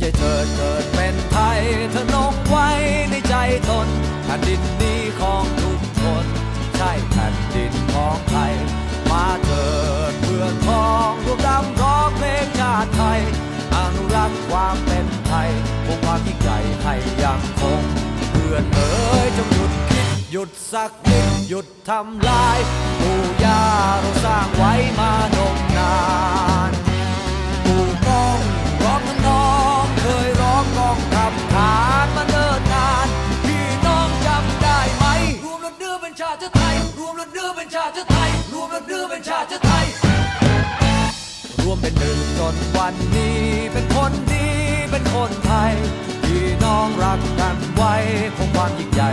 ใจเธอเกิดเป็นไทยเธอนกไว้ในใจตนแผ่นดินนี้ของทุกคน ใช่แผ่นดินของไทย มาเถิดเพื่อทองรวมดำร้องเพลงชาติไทยอนุรักษ์ความเป็นไทยคงความยิ่ใหญ่ให้ยังคง เพื่อนเอ๋ยจงหยุดคิดหยุดสักนิดหยุดทำลายปู่ย่า ชาติไทย รวมรถเดือเป็นชาติไทย รวมรถเดือเป็นชาติไทย รวมเป็นหนึ่งจนวันนี้ เป็นคนดี เป็นคนไทย พี่น้องรักกันไว้คงความยิ่งใหญ่